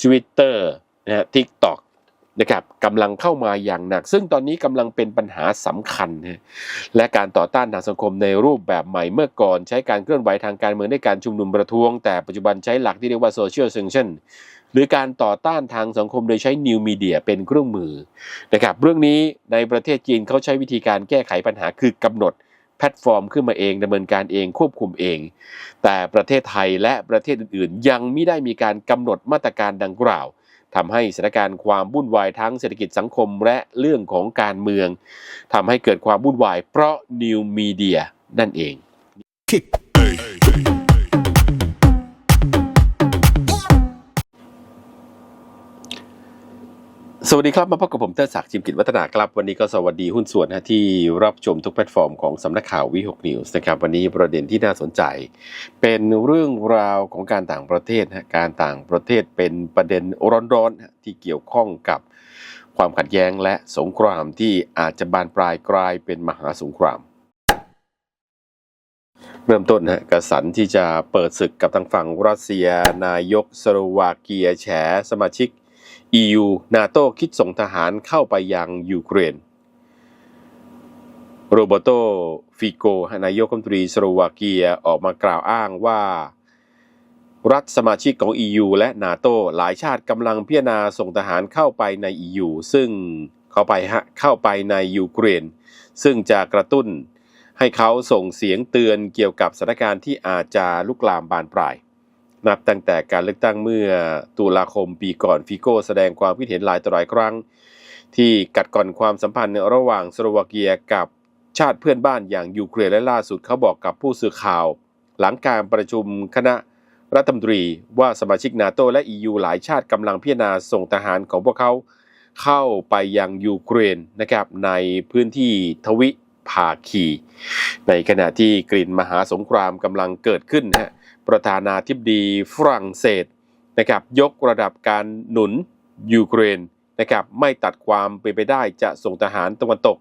Twitter นะฮะ TikTok นะครับกำลังเข้ามาอย่างหนัก ซึ่งตอนนี้กำลังเป็นปัญหาสำคัญนะและการต่อต้านทางสังคมในรูปแบบใหม่เมื่อก่อน ใช้การเคลื่อนไหวทางการเมืองในการชุมนุมประท้วง แต่ปัจจุบันใช้หลักที่เรียกว่า social sanction หรือการต่อต้านทางสังคมโดยใช้นิวมีเดียเป็นเครื่องมือนะครับเรื่องนี้ในประเทศจีนเขาใช้วิธีการแก้ไขปัญหาคือกำหนด แพลตฟอร์มขึ้นมาเองดำเนินการเองควบคุมเอง แต่ประเทศไทยและประเทศอื่นๆ ยังไม่ได้มีการกำหนดมาตรการดังกล่าวทำให้สถานการณ์ความวุ่นวายทั้งเศรษฐกิจสังคมและเรื่องของการเมืองทำให้เกิดความวุ่นวายเพราะนิวมีเดียนั่นเอง Kick. สวัสดีครับ มาพบกับผมเตอร์ศักดิ์จิมกิจวัฒนาครับ วันนี้ก็สวัสดีหุ้นส่วนนะที่รับชมทุกแพลตฟอร์มของสำนักข่าววิหกนิวส์นะครับ วันนี้ประเด็นที่น่าสนใจ เป็นเรื่องราวของการต่างประเทศนะการต่างประเทศเป็นประเด็นร้อนๆที่เกี่ยวข้องกับความขัดแย้งและสงครามที่อาจจะบานปลายกลายเป็นมหาสงครามเริ่มต้นนะกระสันที่จะเปิดศึกกับทางฝั่งรัสเซีย นายกสโลวาเกียแฉสมาชิก EU นาโตคิดส่งทหารเข้าไปยังยูเครน โรเบโตฟิโกนายกรัฐมนตรีสโลวาเกียออกมากล่าวอ้างว่า รัฐสมาชิกของ EU และนาโตหลายชาติกำลังพิจารณาส่งทหารเข้าไปใน EU ซึ่งเข้าไปเข้าไปในยูเครน ซึ่งจะกระตุ้นให้เขาส่งเสียงเตือนเกี่ยวกับสถานการณ์ที่อาจจะลุกลามบานปลาย นับตั้งแต่การเลือกตั้งเมื่อตุลาคมปีก่อนฟิโก้แสดงความคิดเห็นหลายต่อหลายครั้ง ที่กัดก่อนความสัมพันธ์ระหว่างสโลวาเกียกับชาติเพื่อนบ้านอย่างยูเครนและล่าสุดเขาบอกกับผู้สื่อข่าว หลังการประชุมคณะรัฐมนตรีว่าสมาชิกนาโตและ EU หลายชาติกำลังพิจารณาส่งทหารของพวกเขาเข้าไปยังยูเครนนะครับในพื้นที่ทวิ ภาคี ในขณะที่กลิ่นมหาสงครามกำลังเกิดขึ้นฮะประธานาธิบดีฝรั่งเศสนะครับยกระดับการหนุนยูเครนนะครับไม่ตัดความเป็นไปได้จะส่งทหารตะวันตก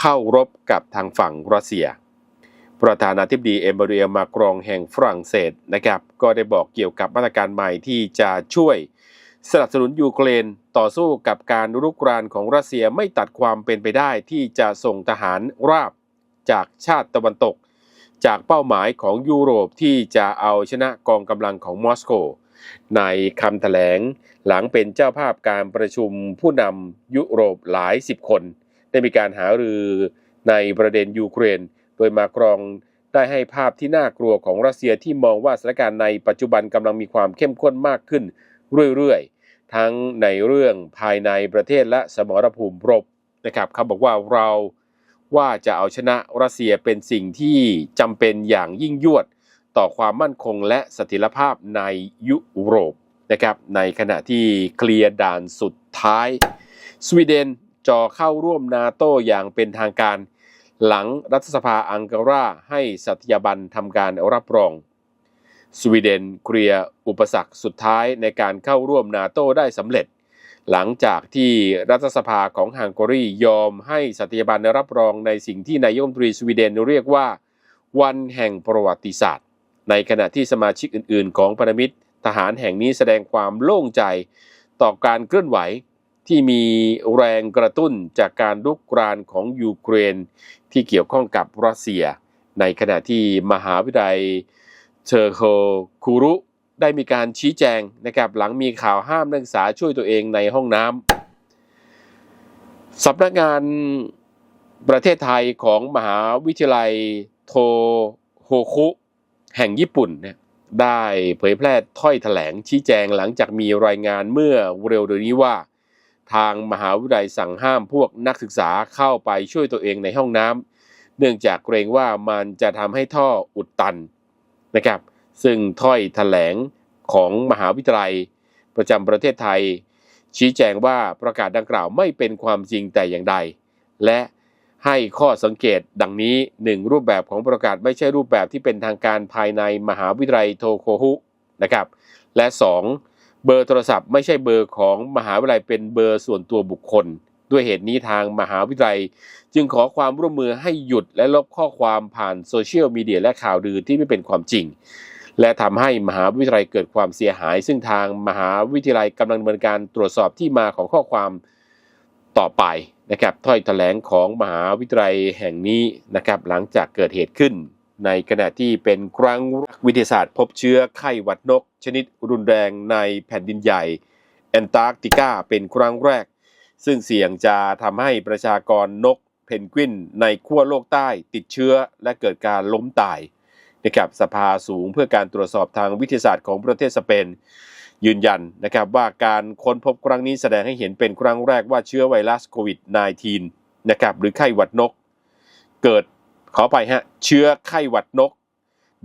เข้ารบกับทางฝั่งรัสเซีย ประธานาธิบดีเอมานูเอลมาครองแห่งฝรั่งเศสนะครับก็ได้บอกเกี่ยวกับมาตรการใหม่ที่จะช่วย สนับสนุนยูเครนต่อสู้กับการรุกรานของรัสเซียไม่ตัดความเป็นไปได้ที่จะส่งทหารราบจากชาติตะวันตก จากเป้าหมายของยุโรปที่จะเอาชนะกองกำลังของมอสโก ในคำแถลงหลังเป็นเจ้าภาพการประชุมผู้นำยุโรปหลายสิบคน ได้มีการหารือในประเด็นยูเครน โดยมาครองได้ให้ภาพที่น่ากลัวของรัสเซียที่มองว่าสถานการณ์ในปัจจุบันกำลังมีความเข้มข้นมากขึ้นเรื่อยๆ ทั้งในเรื่องภายในประเทศและสมรภูมิรบนะครับเขาบอกว่าเราว่าจะเอาชนะรัสเซียเป็นสิ่งที่จำเป็นอย่างยิ่งยวดต่อความมั่นคงและสถียรภาพในยุโรปนะครับในขณะที่เคลียร์ด่านสุดท้าย สวีเดนจ่อเข้าร่วมนาโตอย่างเป็นทางการ หลังรัฐสภาอังการาให้สัตยาบันทำการรับรอง สวีเดนเคลียร์อุปสรรคสุดท้ายในการเข้าร่วมนาโตได้สำเร็จ หลังจากที่รัฐสภาของฮังการียอมให้สัตยาบันรับรองในสิ่งที่นายกรัฐมนตรีสวีเดนเรียกว่า วันแห่งประวัติศาสตร์ ในขณะที่สมาชิกอื่น ๆ ของพันธมิตรทหารแห่งนี้แสดงความโล่งใจต่อการเคลื่อนไหวที่มีแรงกระตุ้นจากการลุกรานของยูเครนที่เกี่ยวข้องกับรัสเซีย ในขณะที่มหาวิทยาลัย เชอร์โคคูรุได้มีการชี้แจงนะครับหลังมีข่าวห้ามนักศึกษาช่วยตัวเองในห้องน้ำสำนักงานประเทศไทยของมหาวิทยาลัยโทโฮคุแห่งญี่ปุ่นเนี่ยได้เผยแพร่ถ้อยแถลงชี้แจงหลังจากมีรายงานเมื่อเร็วเดือนนี้ว่า ทางมหาวิทยาลัยสั่งห้ามพวกนักศึกษาเข้าไปช่วยตัวเองในห้องน้ำเนื่องจากเกรงว่ามันจะทำให้ท่ออุดตัน นะครับ ซึ่งถ้อยแถลงของมหาวิทยาลัย ประจำประเทศไทย ชี้แจงว่าประกาศดังกล่าวไม่เป็นความจริงแต่อย่างใด และให้ข้อสังเกตดังนี้หนึ่งรูปแบบของประกาศไม่ใช่รูปแบบที่เป็นทางการภายในมหาวิทยาลัยโทโคฮุนะครับ และสองเบอร์โทรศัพท์ไม่ใช่เบอร์ของมหาวิทยาลัยเป็นเบอร์ส่วนตัวบุคคล ด้วยเหตุนี้ทางมหาวิทยาลัย จึงขอความร่วมมือให้หยุดและลบข้อความผ่านโซเชียลมีเดียและข่าวลือที่ไม่เป็นความจริง และทำให้มหาวิทยาลัยเกิดความเสียหาย ซึ่งทางมหาวิทยาลัยกำลังดำเนินการตรวจสอบที่มาของข้อความต่อไปนะครับถ้อยแถลงของมหาวิทยาลัยแห่งนี้นะครับหลังจากเกิดเหตุขึ้น ในขณะที่เป็นครั้งวิทยาศาสตร์พบเชื้อไข้หวัดนก ชนิดรุนแรงในแผ่นดินใหญ่แอนตาร์กติกาเป็นครั้งแรก ซึ่งเสี่ยงจะทำให้ประชากรนกเพนกวินในขั้วโลกใต้ติดเชื้อและเกิดการล้มตายนะครับสภาสูงเพื่อการตรวจสอบทางวิทยาศาสตร์ของประเทศสเปน ยืนยันนะครับว่าการค้นพบครั้งนี้แสดงให้เห็นเป็นครั้งแรกว่าเชื้อไวรัสโควิด -19 นะครับหรือไข้หวัดนก เกิดขอไปฮะเชื้อไข้หวัดนก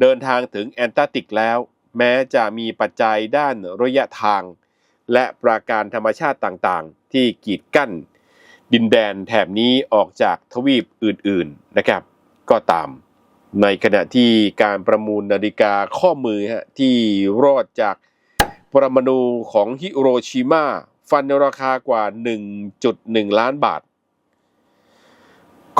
เดินทางถึงแอนตาร์กติกแล้ว แม้จะมีปัจจัยด้านระยะทาง และปราการธรรมชาติต่างๆ ที่กีดกั้น ดินแดนแถบนี้ออกจากทวีปอื่นๆนะครับ ก็ตาม ในขณะที่การประมูลนาฬิกาข้อมือที่รอดจากปรมาณูของฮิโรชิมาฟันราคากว่า 1.1 ล้านบาท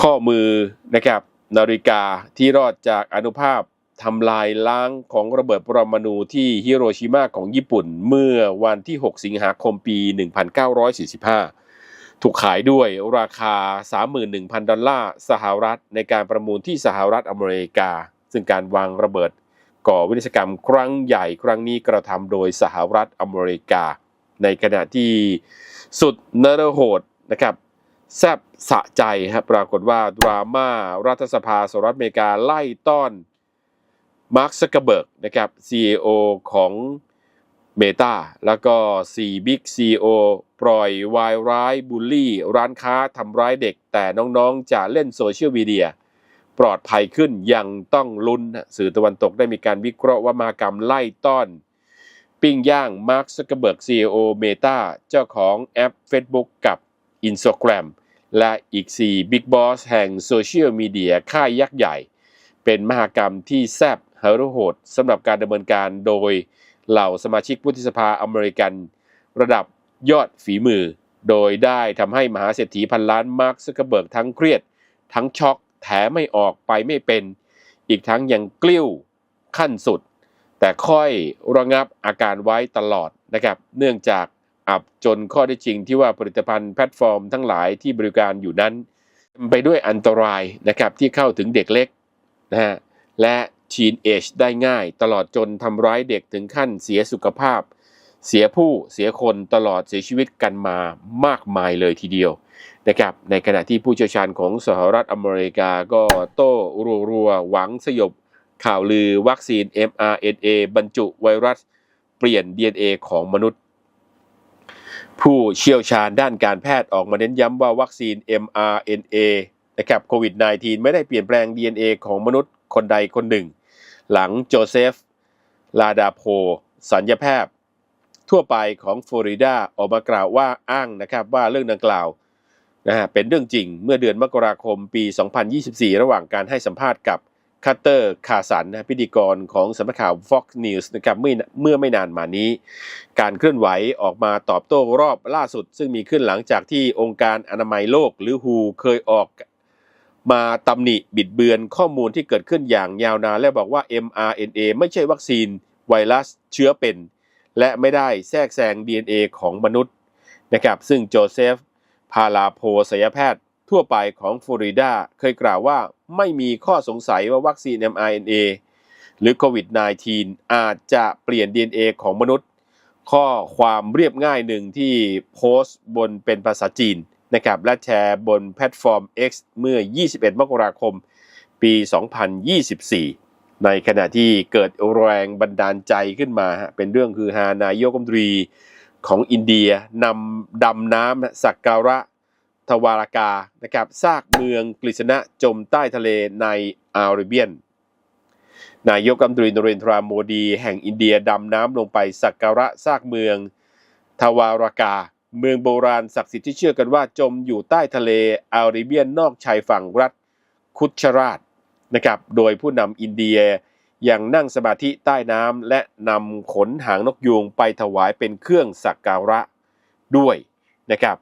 ข้อมือนะครับนาฬิกาที่รอดจากอนุภาพ ทำลายล้างของระเบิดปรมาณูที่ฮิโรชิมาของญี่ปุ่นเมื่อวันที่ 6 สิงหาคมปี 1945 ถูกขายด้วยราคา 31,000 ดอลลาร์สหรัฐในการประมูลที่สหรัฐอเมริกา ซึ่งการวางระเบิดก่อวินาศกรรมครั้งใหญ่ครั้งนี้กระทำโดยสหรัฐอเมริกา ในขณะที่สุดนรโหดนะครับแซบสะใจครับปรากฏว่าดราม่ารัฐสภาสหรัฐอเมริกาไล่ต้อน มาร์คซักเกอร์เบิร์กนะครับ CEO ของเมตาแล้วก็4 Big CEO ปล่อยวายร้ายบูลลี่ ร้านค้าทำร้ายเด็ก แต่น้องๆจะเล่นโซเชียลมีเดียปลอดภัยขึ้นยังต้องลุ้น สื่อตะวันตกได้มีการวิเคราะห์ว่ามหากรรมไล่ต้อน ปิ้งย่างมาร์คซักเกอร์เบิร์ก CEO เมตาเจ้าของแอป Facebook กับ Instagram และอีก 4 Big Boss แห่งโซเชียลมีเดียค่ายยักษ์ใหญ่ เป็นมหากรรมที่แซบ เฮาโหดสำหรับการดำเนินการโดยเหล่าสมาชิกวุฒิสภาอเมริกันระดับยอดฝีมือ โดยได้ทำให้มหาเศรษฐีพันล้านมาร์คซักเบิร์กทั้งเครียด ทั้งช็อกแถไม่ออกไปไม่เป็น อีกทั้งยังกลิ้วขั้นสุด แต่ค่อยระงับอาการไว้ตลอดนะครับ เนื่องจากอับจนข้อได้จริงที่ว่าผลิตภัณฑ์แพลตฟอร์มทั้งหลายที่บริการอยู่นั้น ไปด้วยอันตรายนะครับที่เข้าถึงเด็กเล็กนะฮะและ ทีนเอจได้ง่าย ตลอดจนทำร้ายเด็กถึงขั้นเสียสุขภาพ เสียผู้เสียคนตลอดเสียชีวิตกันมามากมายเลยทีเดียวนะครับในขณะที่ผู้เชี่ยวชาญของสหรัฐอเมริกาก็โต้รัวๆหวังสยบข่าวลือวัคซีน mRNA บรรจุไวรัสเปลี่ยน DNA ของมนุษย์ ผู้เชี่ยวชาญด้านการแพทย์ออกมาเน้นย้ำว่าวัคซีน mRNA นะครับโควิด -19 ไม่ได้เปลี่ยนแปลง DNA ของมนุษย์คนใดคนหนึ่ง หลังโจเซฟ ลาดาโพ สัญญาแพทย์ทั่วไปของฟลอริดาออกมากล่าวว่าอ้างนะครับว่าเรื่องดังกล่าวนะฮะเป็นเรื่องจริงเมื่อเดือนมกราคมปี 2024 ระหว่างการให้สัมภาษณ์กับคัตเตอร์คาสันนะพิธีกรของสำนักข่าว Fox News นะครับเมื่อเมื่อไม่นานมานี้ การเคลื่อนไหวออกมาตอบโต้รอบล่าสุด ซึ่งมีขึ้นหลังจากที่องค์การอนามัยโลกหรือ WHO เคยออก มาตำหนิบิดเบือนข้อมูลที่เกิดขึ้นอย่างยาวนานและบอกว่า mRNA ไม่ใช่วัคซีน ไวรัสเชื้อเป็น และไม่ได้แทรกแซง DNA ของมนุษย์นะครับซึ่งโจเซฟ พาลาโพศัลยแพทย์ ทั่วไปของฟลอริดาเคยกล่าวว่าไม่มีข้อสงสัยว่าวัคซีน mRNA หรือโควิด -19 อาจจะเปลี่ยน DNA ของมนุษย์ ข้อความเรียบง่ายหนึ่งที่โพสต์บนเป็นภาษาจีน นะครับและแชร์บนแพลตฟอร์ม X เมื่อ 21 มกราคม ปี 2024 ในขณะที่เกิดแรงบันดาลใจขึ้นมาฮะเป็นเรื่องคือฮานายกรัฐมนตรีของอินเดียนำดำน้ำสักการะทวารากานะครับซากเมืองกฤษณะจมใต้ทะเลในอาราเบียน นายกรัฐมนตรีนเรนทราโมดี แห่งอินเดียดำน้ำลงไปสักการะซากเมืองทวารากา เมืองโบราณศักดิ์สิทธิ์ที่เชื่อกันว่าจมอยู่ใต้ทะเลอาราเบียนนอกชายฝั่งรัฐคุชราชนะครับ โดยผู้นำอินเดียยังนั่งสมาธิใต้น้ำและนำขนหางนกยูงไปถวายเป็นเครื่องสักการะด้วยนะครับ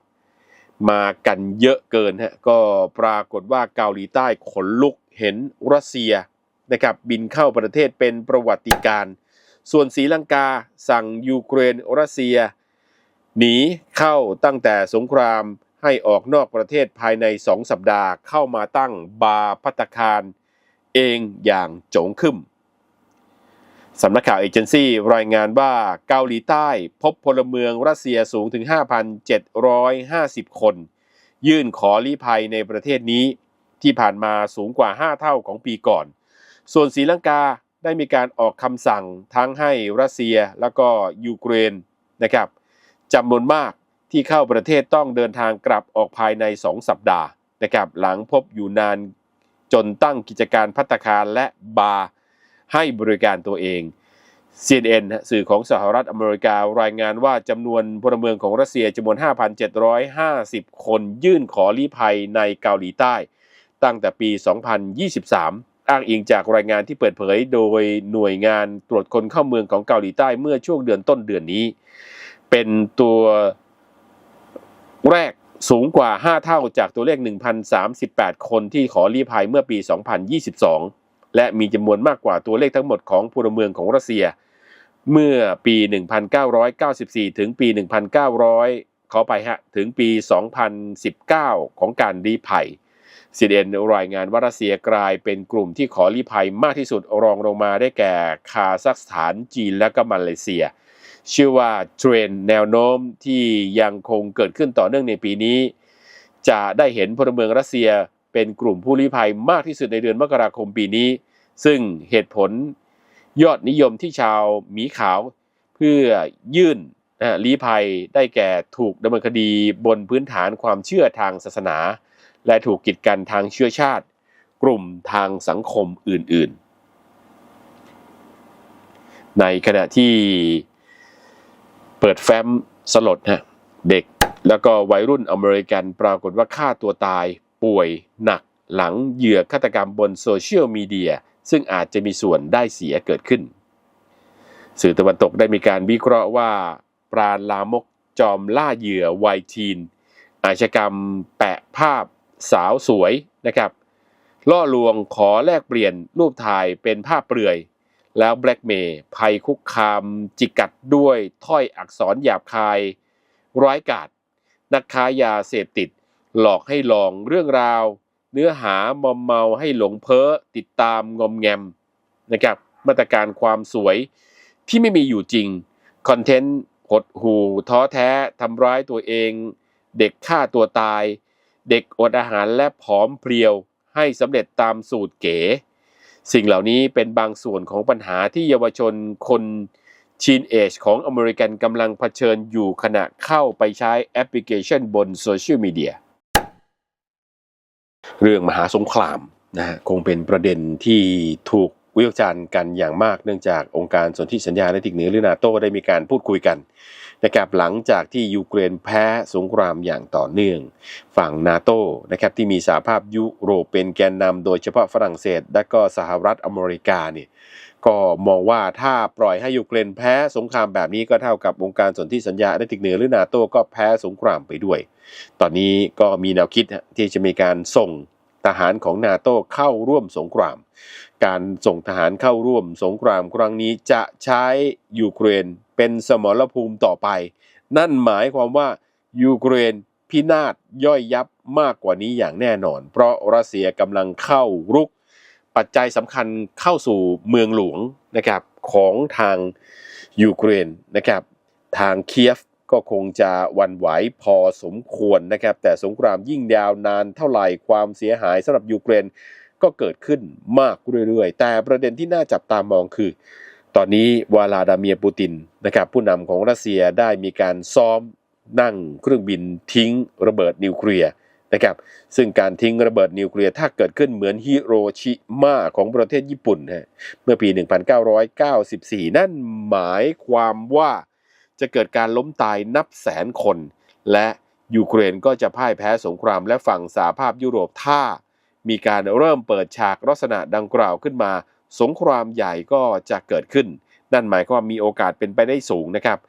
มากันเยอะเกินฮะก็ปรากฏว่าเกาหลีใต้ขนลุกเห็นรัสเซียนะครับบินเข้าประเทศเป็นประวัติการณ์ส่วนศรีลังกาสั่งยูเครนรัสเซีย หนีเข้าตั้งแต่สงครามให้ออกนอกประเทศภายในสองสัปดาห์เข้ามาตั้งบาร์พัตคารเองอย่างโจงขึ้นสำนักข่าวเอเจนซี่รายงานว่าเกาหลีใต้พบพลเมืองรัสเซียสูงถึง 5,750 คน ยื่นขอลี้ภัยในประเทศนี้ ที่ผ่านมาสูงกว่า 5 เท่าของปีก่อน ส่วนศรีลังกาได้มีการออกคำสั่งทั้งให้รัสเซียแล้วก็ยูเครนนะครับ จำนวนมากที่เข้าประเทศต้องเดินทางกลับออกภายใน 2 สัปดาห์นะครับหลังพบอยู่นานจนตั้งกิจการพัตคารและบาร์ให้บริการตัวเอง CNN สื่อของสหรัฐอเมริการายงานว่าจำนวนพลเมืองของรัสเซียจำนวน 5,750 คนยื่นขอลี้ภัยในเกาหลีใต้ ตั้งแต่ปี 2023 อ้างอิงจากรายงานที่เปิดเผยโดยหน่วยงานตรวจคนเข้าเมืองของเกาหลีใต้เมื่อช่วงเดือนต้นเดือนนี้ เป็นตัวแรกสูงกว่า 5 เท่าจากตัวเลข 1,038 คนที่ขอลี้ภัยเมื่อปี 2022 และมีจำนวนมากกว่าตัวเลขทั้งหมดของพลเมืองของรัสเซีย เมื่อปี 1994 ถึงปี 1900 ขอไปฮะ ถึงปี 2019 ของการลี้ภัย CNN รายงานว่ารัสเซียกลายเป็นกลุ่มที่ขอลี้ภัยมากที่สุดรองลงมาได้แก่คาซัคสถานจีนและก็มาเลเซีย ชื่อว่าเทรนแนวโน้มที่ยังคงเกิดขึ้นต่อเนื่องในปีนี้ จะได้เห็นพลเมืองรัสเซียเป็นกลุ่มผู้ลี้ภัยมากที่สุดในเดือนมกราคมปีนี้ ซึ่งเหตุผลยอดนิยมที่ชาวหมีขาวเพื่อยื่นนะลี้ภัยได้แก่ถูกดำเนินคดีบนพื้นฐานความเชื่อทางศาสนา และถูกกีดกันทางเชื้อชาติ กลุ่มทางสังคมอื่นๆ ในขณะที่ เปิดแฟ้มสลดฮะเด็กแล้วก็วัยรุ่นอเมริกันปรากฏว่าฆ่าตัวตายป่วยหนักหลังเหยื่อฆาตกรรมบนโซเชียลมีเดียซึ่งอาจจะมีส่วนได้เสียเกิดขึ้น สื่อตะวันตกได้มีการวิเคราะห์ว่า ปราณลามกจอมล่าเหยื่อวัยทีน อาชญากรรมแปะภาพสาวสวยนะครับ ล่อลวงขอแลกเปลี่ยนรูปถ่ายเป็นภาพเปลือย แล้วแบล็กเมย์ภัยคุกคามจิกัดด้วยถ้อยอักษรหยาบคาย ร้ายกาจนักค้ายาเสพติด หลอกให้ลองเรื่องราว เนื้อหามอมเมาให้หลงเพ้อติดตามงอมแงมนะครับมาตรการความสวยที่ไม่มีอยู่จริง คอนเทนต์หดหูท้อแท้ทำร้ายตัวเอง เด็กฆ่าตัวตาย เด็กอดอาหารและผอมเพรียวให้สำเร็จตามสูตรเก๋ สิ่งเหล่านี้เป็นบางส่วนของปัญหาที่เยาวชนคนชีนเอจของอเมริกันกำลังเผชิญอยู่ขณะเข้าไปใช้แอปพลิเคชันบนโซเชียลมีเดียเรื่องมหาสงครามนะฮะคงเป็นประเด็นที่ถูกวิวิจารณ์กันอย่างมากเนื่องจากองค์การสนธิสัญญาและติกเหนือหรือนาโตได้มีการพูดคุยกัน นะครับหลังจากที่ยูเครนแพ้สงครามอย่างต่อเนื่อง ฝั่งนาโตนะครับที่มีสหภาพยุโรปเป็นแกนนำโดยเฉพาะฝรั่งเศส และก็สหรัฐอเมริกาเนี่ยก็มองว่าถ้าปล่อยให้ยูเครนแพ้สงครามแบบนี้ก็เท่ากับองค์การสนธิสัญญาและติกเหนือหรือนาโตก็แพ้สงครามไปด้วย ตอนนี้ก็มีแนวคิดที่จะมีการส่งทหารของนาโตเข้าร่วมสงคราม การส่งทหารเข้าร่วมสงครามครั้งนี้จะใช้ยูเครนเป็นสมรภูมิต่อไป นั่นหมายความว่ายูเครนพินาศย่อยยับมากกว่านี้อย่างแน่นอน เพราะรัสเซียกำลังเข้ารุก ปัจจัยสำคัญเข้าสู่เมืองหลวงนะครับของทางยูเครนนะครับทางเคียฟก็คงจะวันไหวพอสมควรนะครับ แต่สงครามยิ่งยาวนานเท่าไหร่ความเสียหายสำหรับยูเครน ก็เกิดขึ้นมากเรื่อยๆ แต่ประเด็นที่น่าจับตามองคือ ตอนนี้วลาดาเมียปูตินนะครับผู้นำของรัสเซียได้มีการซ้อมนั่งเครื่องบินทิ้งระเบิดนิวเคลียร์นะครับซึ่งการทิ้งระเบิดนิวเคลียร์ถ้าเกิดขึ้นเหมือนฮิโรชิมาของประเทศญี่ปุ่นฮะเมื่อปี 1994 นั่นหมายความว่าจะเกิดการล้มตายนับแสนคน และยูเครนก็จะพ่ายแพ้สงครามและฝั่งสหภาพยุโรปถ้า มีการเริ่มเปิดฉากลักษณะดังกล่าวขึ้นมา สงครามใหญ่ก็จะเกิดขึ้น นั่นหมายความว่ามีโอกาสเป็นไปได้สูงนะครับ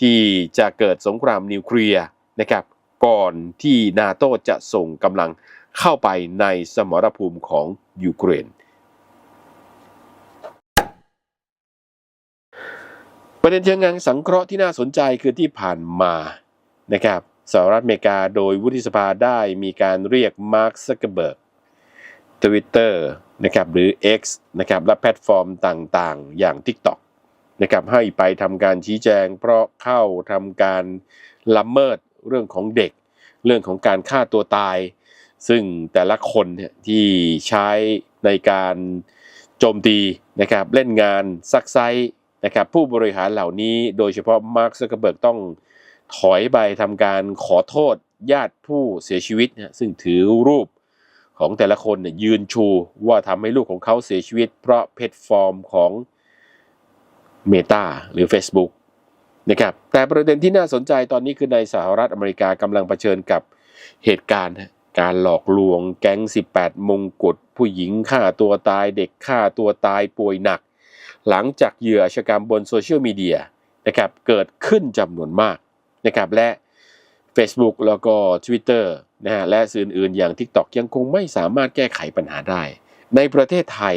ที่จะเกิดสงครามนิวเคลียร์นะครับ ก่อนที่นาโตจะส่งกำลังเข้าไปในสมรภูมิของยูเครนประเด็นเชิงงานสังเคราะห์ที่น่าสนใจคือที่ผ่านมานะครับสหรัฐอเมริกาโดยวุฒิสภาได้มีการเรียกมาร์คซักเกเบิร์ก ทวิตเตอร์นะครับหรือ X นะครับและแพลตฟอร์มต่างๆ อย่าง TikTok นะครับให้ไปทำการชี้แจง เพราะเข้าทำการละเมิดเรื่องของเด็ก เรื่องของการฆ่าตัวตาย ซึ่งแต่ละคนเนี่ยที่ใช้ในการโจมตีนะครับเล่นงานซักไซนะครับผู้บริหารเหล่านี้โดยเฉพาะมาร์คซักเกอร์เบิร์กต้องถอยไปทำการขอโทษญาติผู้เสียชีวิตนะซึ่งถือรูป ของแต่ละคนเนี่ยยืนชูว่าทำให้ลูกของเขาเสียชีวิต เพราะเพจฟอร์มของ Meta หรือ Facebook นะครับแต่ประเด็นที่น่าสนใจตอนนี้คือในสหรัฐอเมริกากำลังเผชิญกับเหตุการณ์ การหลอกลวงแก๊ง 18 มงกุฎผู้หญิงฆ่าตัวตายเด็กฆ่าตัวตายป่วยหนัก หลังจากเหยื่ออาชญากรรมบนโซเชียลมีเดียนะครับเกิดขึ้นจำนวนมากนะครับและ Facebook แล้วก็ Twitter นะฮะและสื่ออื่นๆอย่าง TikTok ยังคงไม่สามารถแก้ไขปัญหาได้ ในประเทศไทย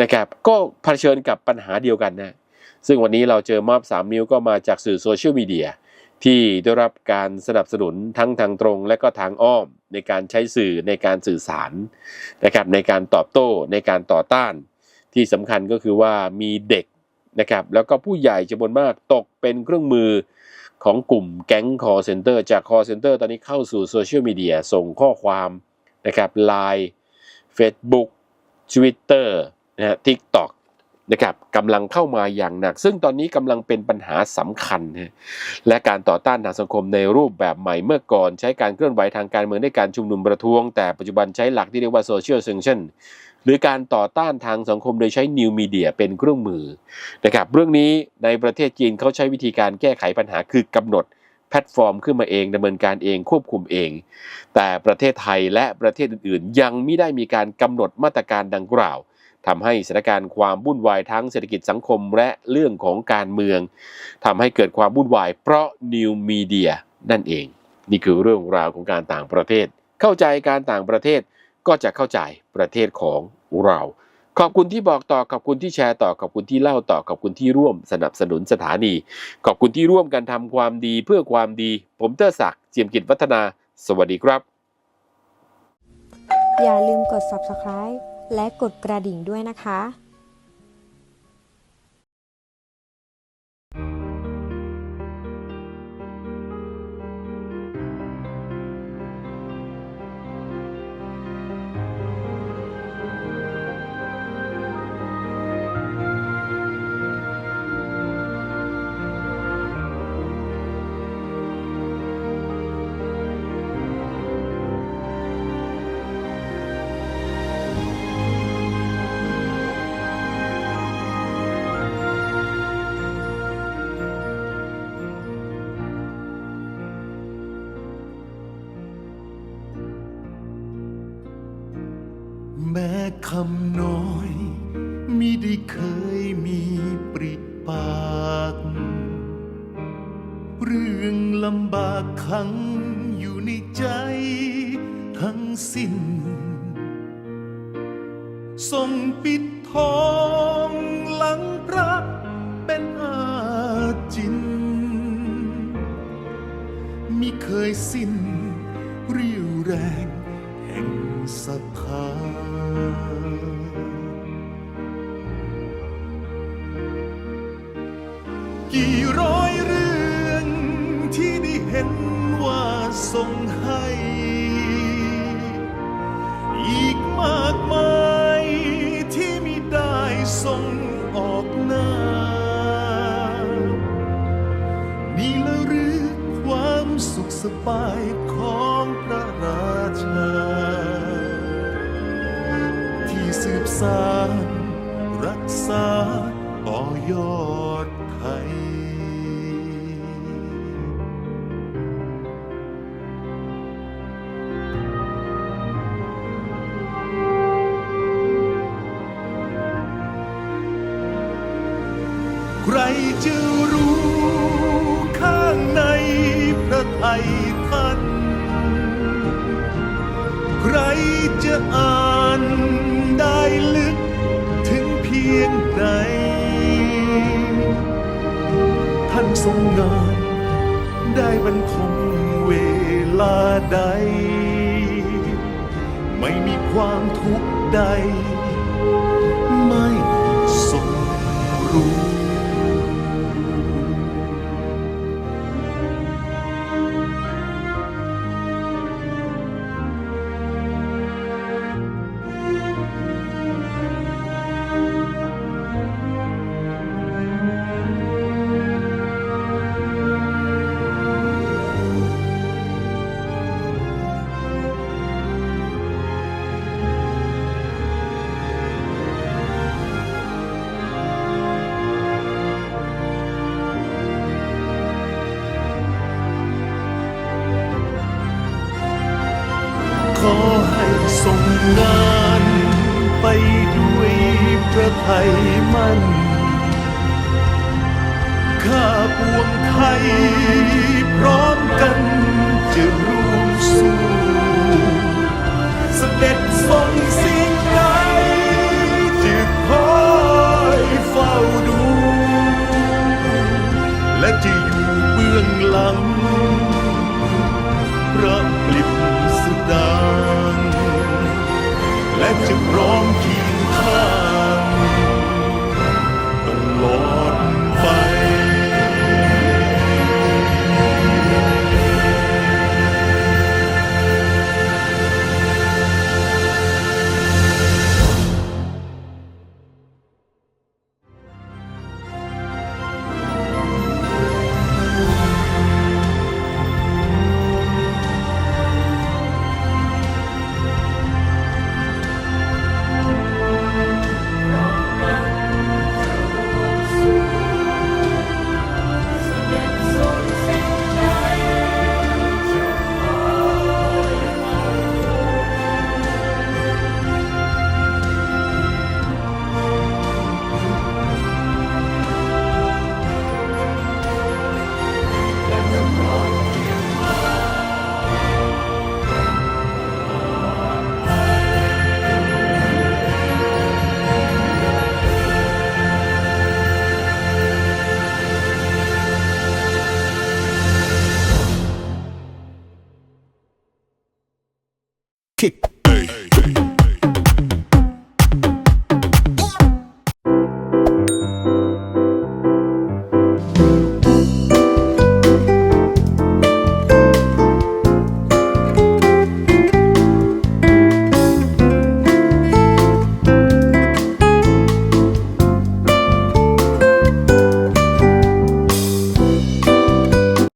นะครับก็เผชิญกับปัญหาเดียวกันนะซึ่งวันนี้เราเจอมอบ 3 นิ้วก็มาจากสื่อโซเชียลมีเดียที่ได้รับการสนับสนุนทั้งทางตรงและก็ทางอ้อม ในการใช้สื่อในการสื่อสารนะครับในการตอบโต้ในการต่อต้าน ที่สำคัญก็คือว่ามีเด็กนะครับแล้วก็ผู้ใหญ่จำนวนมากตกเป็นเครื่องมือ ของกลุ่มแก๊ง call center จาก call center ตอนนี้เข้าสู่โซเชียลมีเดียส่งข้อความนะครับ Line Facebook Twitter นะฮะ TikTok นะครับกำลังเข้ามาอย่างหนัก ซึ่งตอนนี้กำลังเป็นปัญหาสำคัญนะและการต่อต้านทางสังคมในรูปแบบใหม่เมื่อก่อน ใช้การเคลื่อนไหวทางการเมืองในการชุมนุมประท้วง แต่ปัจจุบันใช้หลักที่เรียกว่า social sanction หรือการต่อต้านทางสังคมโดยใช้นิวมีเดียเป็นเครื่องมือนะครับเรื่องนี้ในประเทศจีนเขาใช้วิธีการแก้ไขปัญหาคือกำหนดแพลตฟอร์มขึ้นมาเองดำเนินการเองควบคุมเอง แต่ประเทศไทยและประเทศอื่นๆ ยังไม่ได้มีการกำหนดมาตรการดังกล่าวทำให้สถานการณ์ความวุ่นวายทั้งเศรษฐกิจสังคมและเรื่องของการเมืองทำให้เกิดความวุ่นวายเพราะนิวมีเดียนั่นเอง นี่คือเรื่องราวของการต่างประเทศ เข้าใจการต่างประเทศก็จะเข้าใจประเทศของ เรา ขอบคุณที่บอกต่อขอบคุณที่แชร์ต่อขอบคุณที่เล่าต่อขอบคุณที่ร่วมสนับสนุนสถานี ขอบคุณที่ร่วมกันทำความดีเพื่อความดี ผมเตอร์ศักดิ์เจียมกิจวัฒนา สวัสดีครับ อย่าลืมกด subscribe และกดกระดิ่งด้วยนะคะำน้อยมิได้เคยมีปริปาก เรื่องลำบากขังอยู่ในใจทั้งสิ้นทรงปิดทองหลังพระเป็นอาจินมิเคยสิ้น ษาต่อยอดไทยใครจะรู้ข้างในพระไทย ทรงงาน ได้บันทมเวลาใด ไม่มีความทุกข์ใด ไปด้วยพระไทยมั่น ข้าปวงไทยพร้อมกันจะร่วมสู้เสด็จทรงสิ่งใดจะคอยเฝ้าดู และจะอยู่เบื้องหลัง แ